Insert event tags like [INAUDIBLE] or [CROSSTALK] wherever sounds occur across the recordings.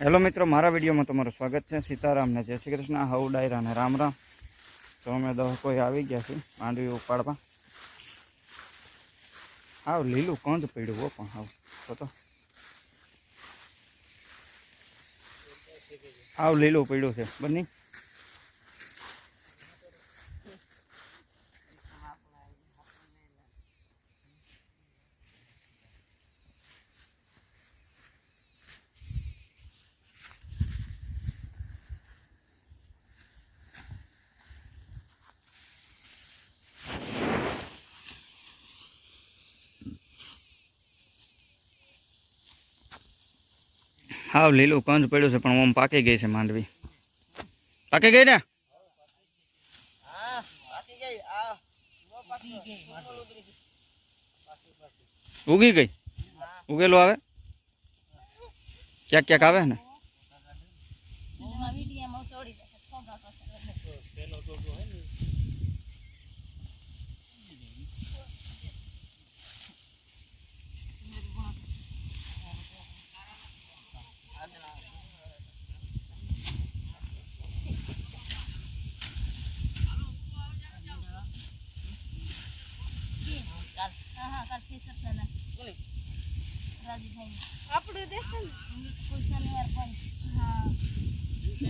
Hello મિત્રો, મારા વિડીયોમાં તમારું સ્વાગત છે. સીતારામને જય શ્રી કૃષ્ણ. હવ ડાયરા અને રામ રામ. તો અમે કોઈ આવી ગયા છીએ માંડવી ઉપાડવા. હાવ લીલું કંદ પડ્યું હો પણ હાવ. તો. હાવ લીલું પડ્યું છે. બની? હાવ લીલું કંજ પડ્યું છે, પણ ઓમ પાકી ગઈ છે માંડવી. પાકી ગઈ ને? ઉગી ગઈ? ઉગેલું આવે? ક્યાંક ક્યાંક આવે ને?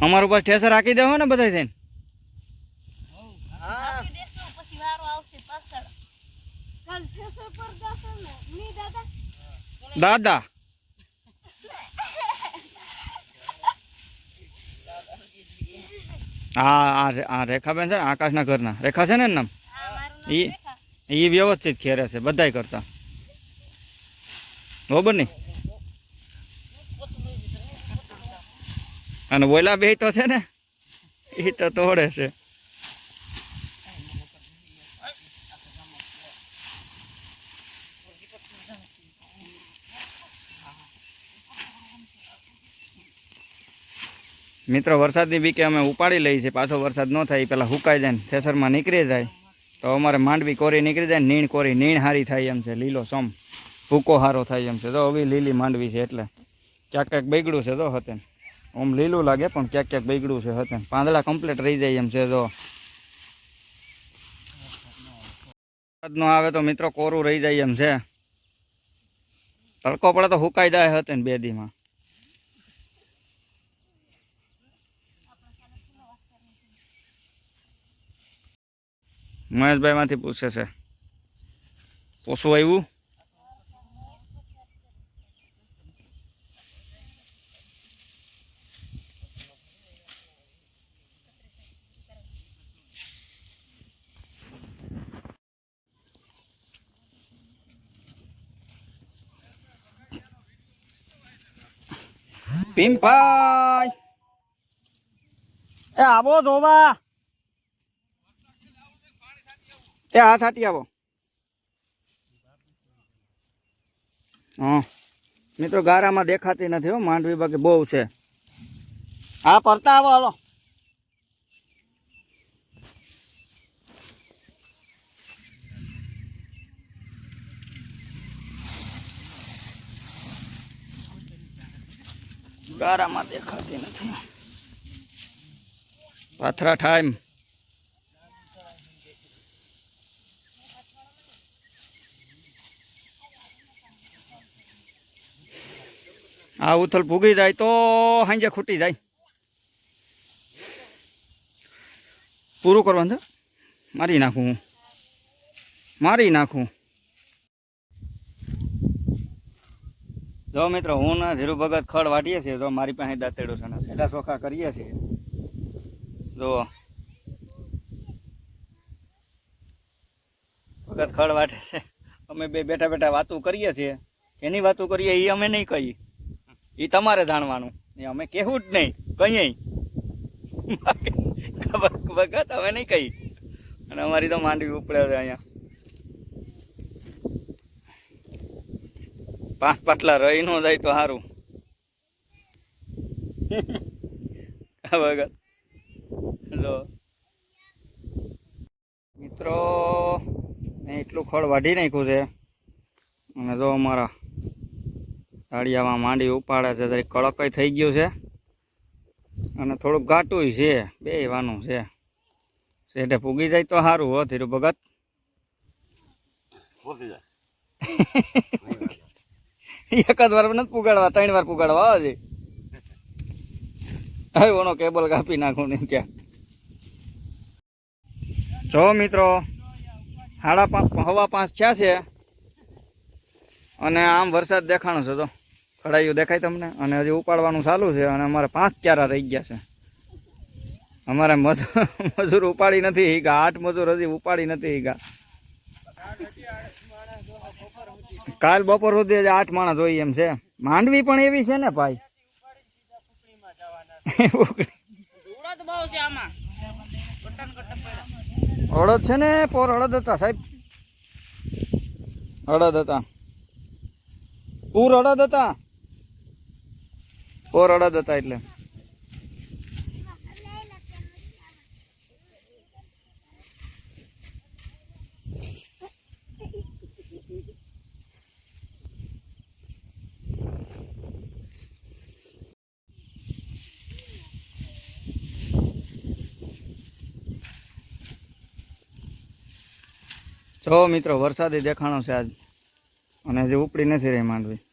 અમારું પાસે ઠેસર રાખી દેવો ને બધા થઈને. દાદા. [LAUGHS] હા આ રેખાબેન છે ને આકાશના ઘરના. રેખા છે ને એમ નામ ઈ એ વ્યવસ્થિત ખેરે છે, બધાય કરતા. બરોબર નહીં અને ઓલા બે તો છે ને એ તો તોડે છે. મિત્રો, વરસાદની બીકે અમે ઉપાડી લઈએ છીએ. પાછો વરસાદ ન થાય એ પહેલાં હુકાઈ જાય ને, થેસરમાં નીકળી જાય. તો અમારે માંડવી કોરી નીકળી જાય નીણ કોરી, નીણ હારી થાય એમ છે, લીલો સમ. ભૂકો હારો થાય એમ છે. તો હવે લીલી માંડવી છે એટલે. ક્યાંક ક્યાંક બગડ્યું છે તો હતે. ઓમ લીલું લાગે પણ ક્યાંક ક્યાંક બગડ્યું છે હતે. પાંદડા કમ્પ્લીટ રહી જાય એમ છે તો. આવે તો મિત્રો કોરું રહી જાય એમ છે. તડકો પડે તો હુકાઈ જાય હતે ને બે દીમાં. મહેશભાઈ માંથી પૂછે છે. પોસું આવ્યું? પિંપાઈ એ આવો જોવા. એ આ છાટી આવો. હા. મિત્રો, ગારામાં દેખાતી નથી હો, માંડવી બાકી બહુ છે. હા, પરતા આવો, હાલો. ગારામાં દેખાતી નથી. પાથરા ટાઈમ આ ઉથલ ભૂગી જાય તો સાંજે ખૂટી જાય. પૂરું કરવાનું છે? મારી નાખું હું. મારી નાખું જો મિત્રો, હું ના ધીરુ ભગત ખડ વાટીએ છીએ, તો મારી પાસે દાંતેડું છે ને સેડા ચોખા કરીએ છીએ. જો. ભગત ખડ વાટે છે. અમે બે બેઠા બેઠા વાતું કરીએ છીએ. એની વાતું કરીએ એ અમે નહીં કહીએ. એ તમારે જાણવાનું. એ અમે કહેવું જ નહીં, કહીએ. ખબર ભગત અમે નહીં કહી. અને અમારી તો માંડવી ઉપડે છે અહીંયા. પાંચ પાટલા રહી ન જાય તો સારું ભગત લો મિત્રો, મેં એટલું ખડ વાઢી નાખ્યું છે. અને જો અમારા તાળિયામાં માંડી ઉપાડે છે જરી કડકય થઈ ગયું છે. અને થોડુંક ઘાટું છે બે વાનું છે. શેઠે પૂગી જાય તો સારું હો ધીરુ ભગત. એક જ વાર નથી પુગાડવા ત્રણ વાર પુગાડવા આવે હવે ઓનો કેબલ કાપી નાખું ને ક્યાં. જો મિત્રો સાડા પાંચ હવા પાંચ થયા છે. અને આમ વરસાદ દેખાણો છે તો કડાયું દેખાય તમને? અને હજી ઉપાડવાનું ચાલુ છે અને અમારે પાંચ ક્યારા રહી ગયા છે. અમારે મજૂર ઉપાડી નથી હીગા આઠ મજૂર હજી ઉપાડી નથી હીગા. કાલ બપોર સુધી હજી આઠ માણસ જોઈએ એમ છે. માંડવી પણ એવી છે ને ભાઈ? હળદ છે ને પોર હળદ હતા સાહેબ? હળદ હતા. પૂર હળદ હતા? પોર અડદ હતા એટલે. જો મિત્રો, વરસાદી દેખાણો છે આજ. અને હજી ઉપડી નથી રહી માંડવી.